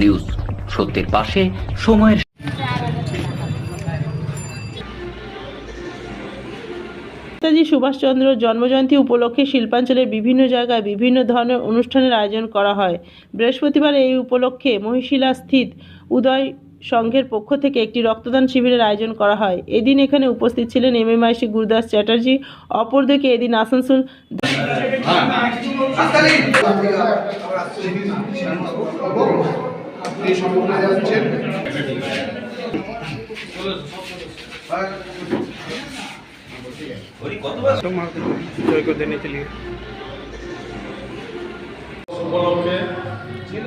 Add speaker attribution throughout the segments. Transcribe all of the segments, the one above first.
Speaker 1: News. সত্যের পাশে সময়ের
Speaker 2: নেতাজি সুভাষচন্দ্র জন্মজয়ন্তী উপলক্ষে শিল্পাঞ্চলের বিভিন্ন জায়গায় বিভিন্ন ধরনের অনুষ্ঠানের আয়োজন করা হয়। বৃহস্পতিবার এই উপলক্ষে মহিষিলা স্থিত উদয় সংঘের পক্ষ থেকে একটি রক্তদান শিবিরের আয়োজন করা হয়। এদিন এখানে উপস্থিত ছিলেন এমএমআইসি গুরুদাস চ্যাটার্জি, অপরদিকে এদিন আসানসোল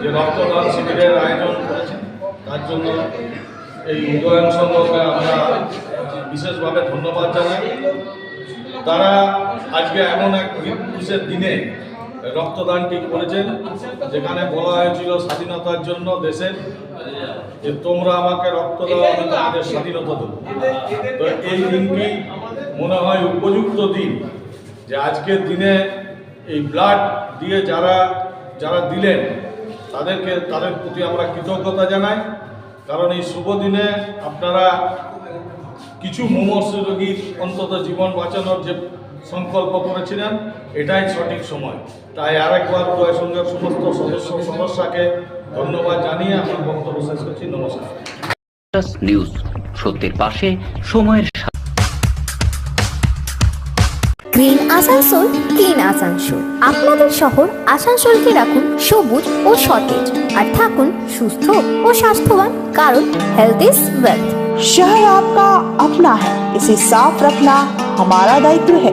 Speaker 3: যে রক্তদান শিবিরের আয়োজন করেছেন তার জন্য এই উদয়ন সংঘকে আমরা বিশেষভাবে ধন্যবাদ জানাই। তারা আজকে এমন এক পুরুষের দিনে রক্তদানটি করেছেন, যেখানে বলা হয়েছিল স্বাধীনতার জন্য দেশের, যে তোমরা আমাকে রক্ত দাও, আমি তোমাদের স্বাধীনতা দেবো। তো এই দিনটি মনে হয় উপযুক্ত দিন, যে আজকের দিনে এই ব্লাড দিয়ে যারা যারা দিলেন, তাদেরকে, তাদের প্রতি আমরা কৃতজ্ঞতা জানাই। কারণ এই শুভ দিনে আপনারা কিছু মুমর্ষ রোগীর অন্তত জীবন বাঁচানোর যে সংকল্প করেছিলেন, এটাই সঠিক সময়। তাই আরেকবার উদয় সঙ্গের সমস্ত সদস্য সমস্যাকে ধন্যবাদ জানিয়ে আমার বক্তব্য শেষ করছি। নমস্কার।
Speaker 1: নিউজ সত্যের পাশে, সময়ের
Speaker 4: গ্রিন আসানসোল ক্লিন আসানসোল আপনাদের শহর আসানসোলকে রাখুন সবুজ ও সতেজ আর থাকুন সুস্থ ও স্বাস্থ্যবান কারণ হেলথ ইজ ওয়েলথ
Speaker 5: शहर आपका अपना है इसे साफ रखना हमारा दायित्व है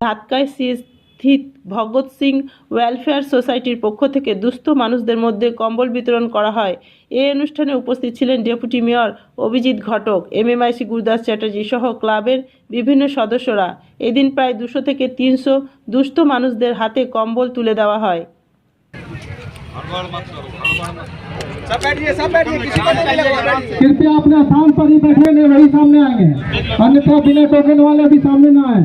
Speaker 2: ধাতকায় স্থিত ভগৎ সিং ওয়েলফেয়ার সোসাইটির পক্ষ থেকে দুস্থ মানুষদের মধ্যে কম্বল বিতরণ করা হয় এই অনুষ্ঠানে উপস্থিত ছিলেন deputy mayor Abhijit Ghatak MMIC Gurudas Chatterjee সহ ক্লাবের বিভিন্ন সদস্যরা এদিন প্রায় দুশো থেকে তিনশো দুস্থ মানুষদের হাতে কম্বল তুলে দেওয়া হয়
Speaker 6: कृपया अपने स्थान पर ही बैठे नहीं वही सामने आएंगे अन्यथा बिना टोकन वाले अभी सामने ना आए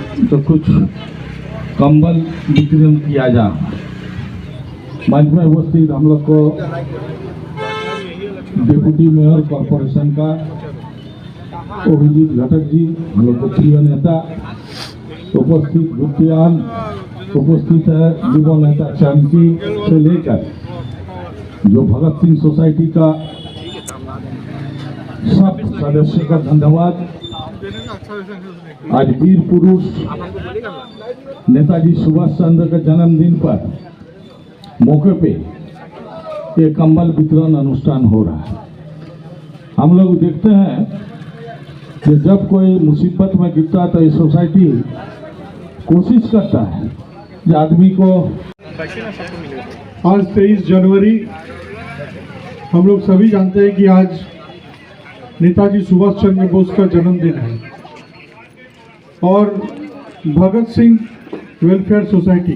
Speaker 7: तो कुछ कंबल वितरण किया जा मंच में उपस्थित हम लोग को डिप्टी मेयर कॉरपोरेशन का अभिजीत घटक जी हम लोग को प्रिय नेता उपस्थित भूतियान उपस्थित है युवा नेता चांसी से लेकर जो भगत सिंह सोसाइटी का सब सदस्य का धन्यवाद आज वीर पुरुष नेताजी सुभाष चंद्र के जन्मदिन पर मौके पे ये कंबल वितरण अनुष्ठान हो रहा है। हम लोग देखते हैं कि जब कोई मुसीबत में गिरता है तो ये सोसाइटी कोशिश करता है कि आदमी को
Speaker 6: आज तेईस जनवरी हम लोग सभी जानते हैं कि आज नेताजी सुभाष चंद्र बोस का जन्मदिन है। और भगत सिंह वेलफेयर सोसाइटी,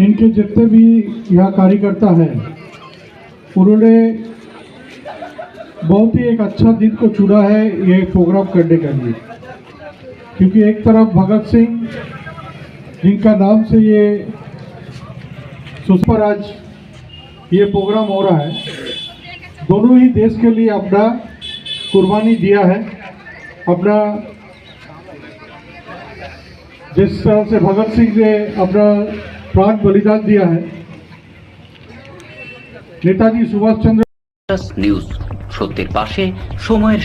Speaker 6: इनके जितने भी यहाँ कार्यकर्ता हैं, उन्होंने बहुत ही एक अच्छा दिन को चुना है ये प्रोग्राम करने के लिए। क्योंकि एक तरफ़ भगत सिंह, जिनका नाम से ये सुपर आज ये प्रोग्राम हो रहा है दोनों ही देश के लिए अपना कुर्बानी दिया है अपना जिस तरह से भगत सिंह ने अपना प्राण बलिदान दिया है नेताजी सुभाष चंद्र
Speaker 1: নিউজ সত্যের পাশে সময়ের